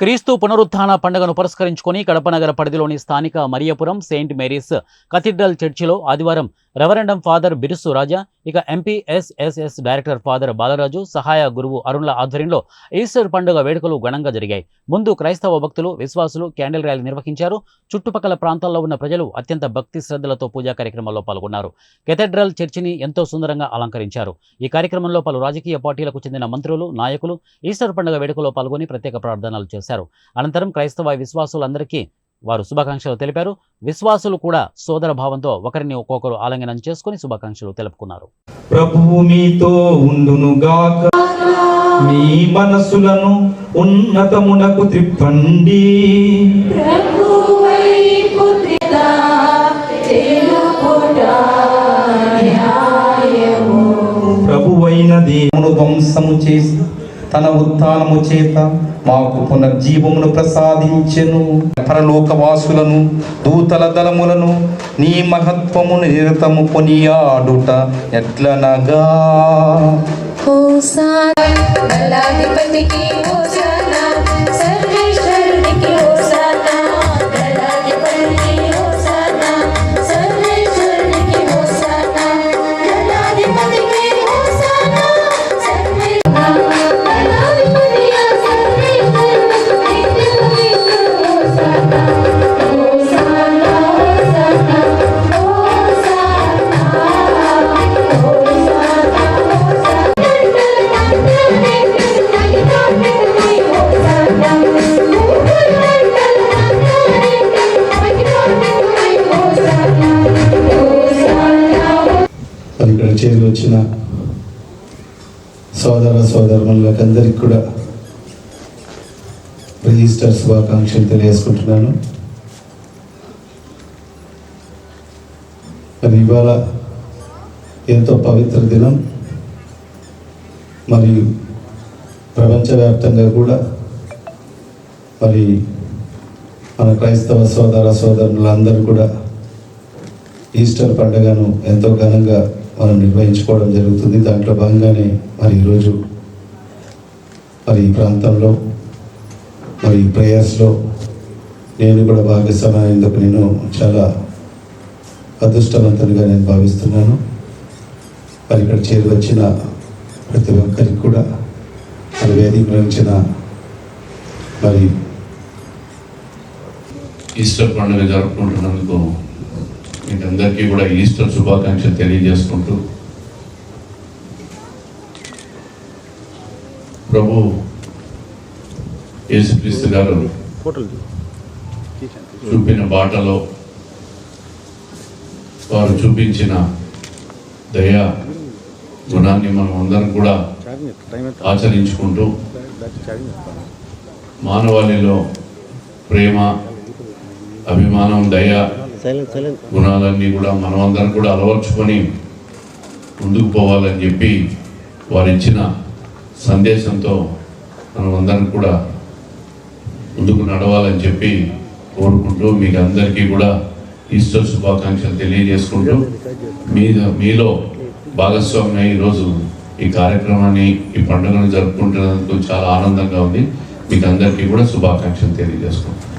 క్రీస్తు పునరుత్థాన పండుగను పురస్కరించుకొని కడప నగర పరిధిలోని స్థానిక మరియపురం సెయింట్ మేరీస్ కథీడ్రల్ చర్చిలో ఆదివారం రెవరెండం ఫాదర్ బిరుసు రాజా ఇక MP SSS director father Balaraju సహాయ గురువు అరుణ్ల ఆధ్వర్యంలో ఈస్టర్ పండుగ వేడుకలు ఘనంగా జరిగాయి. ముందు క్రైస్తవ భక్తులు విశ్వాసులు క్యాండిల్ ర్యాలీ నిర్వహించారు. చుట్టుపక్కల ప్రాంతాల్లో ఉన్న ప్రజలు అత్యంత భక్తి శ్రద్ధలతో పూజా కార్యక్రమంలో పాల్గొన్నారు. కెథడ్రల్ చర్చిని ఎంతో సుందరంగా అలంకరించారు. ఈ కార్యక్రమంలో పలు రాజకీయ పార్టీలకు చెందిన మంత్రులు నాయకులు ఈస్టర్ పండుగ వేడుకలో పాల్గొని ప్రత్యేక ప్రార్థనలు చేశారు. అనంతరం క్రైస్తవ విశ్వాసులందరికీ వారు శుభాకాంక్షలు తెలిపారు. విశ్వాసులు కూడా సోదర భావంతో ఒకరిని ఒక్కొక్కరు ఆలింగనం చేసుకుని శుభాకాంక్షలు తెలుపుకున్నారు. ప్రభువు మీతో ఉండునుగాక మీ మనసులను ఉన్నతమునకు త్రిప్పండి. ప్రభువైన దేవుడు ధ్వంసము చేసి తన ఉత్థానము చేత మాకు పునర్జీవమును ప్రసాదించెను. పరలోకవాసులను దూతల దళములను నీ మహత్వమును నిరతము కొనియాడుట ఎట్లనగా? ఓ దళాధిపతికి చేరి వచ్చిన సోదర సోదరులకు అందరికి కూడా రిజిస్టర్ శుభాకాంక్షలు తెలియజేసుకుంటున్నాను. మరి ఇవాళ ఎంతో పవిత్ర దినం. మరియు ప్రపంచవ్యాప్తంగా కూడా మరి మన క్రైస్తవ సోదర సోదరులందరూ కూడా ఈస్టర్ పండుగను ఎంతో ఘనంగా మనం నిర్వహించుకోవడం జరుగుతుంది. దాంట్లో భాగంగానే మరి ఈరోజు మరి ఈ ప్రాంతంలో మరి ఈ ప్రేయర్స్లో నేను కూడా భాగస్వామైనందుకు నేను చాలా అదృష్టవంతునిగా నేను భావిస్తున్నాను. మరి ఇక్కడ చేరి వచ్చిన ప్రతి ఒక్కరికి కూడా మరి వేదిక నుంచిన మరి ఈస్టర్ పండుగ జరుపుకుంటున్నందుకు మీకు అందరికీ కూడా ఈస్టర్ శుభాకాంక్షలు తెలియజేసుకుంటూ. ప్రభు యేసుక్రీస్తు గారు చూపిన బాటలో వారు చూపించిన దయ గుణాన్ని మనం అందరం కూడా ఆచరించుకుంటూ మానవాళిలో ప్రేమ అభిమానం దయ గుణాలన్నీ కూడా మనమందరం కూడా అలవర్చుకొని ముందుకు పోవాలని చెప్పి వారు ఇచ్చిన సందేశంతో మనమందరం కూడా ముందుకు నడవాలని చెప్పి కోరుకుంటూ మీకు అందరికీ కూడా ఈస్టర్ శుభాకాంక్షలు తెలియజేసుకుంటూ మీ మీలో భాగస్వామి ఈరోజు ఈ కార్యక్రమాన్ని ఈ పండుగను జరుపుకుంటున్నందుకు చాలా ఆనందంగా ఉంది. మీకు అందరికీ కూడా శుభాకాంక్షలు తెలియజేసుకుంటాం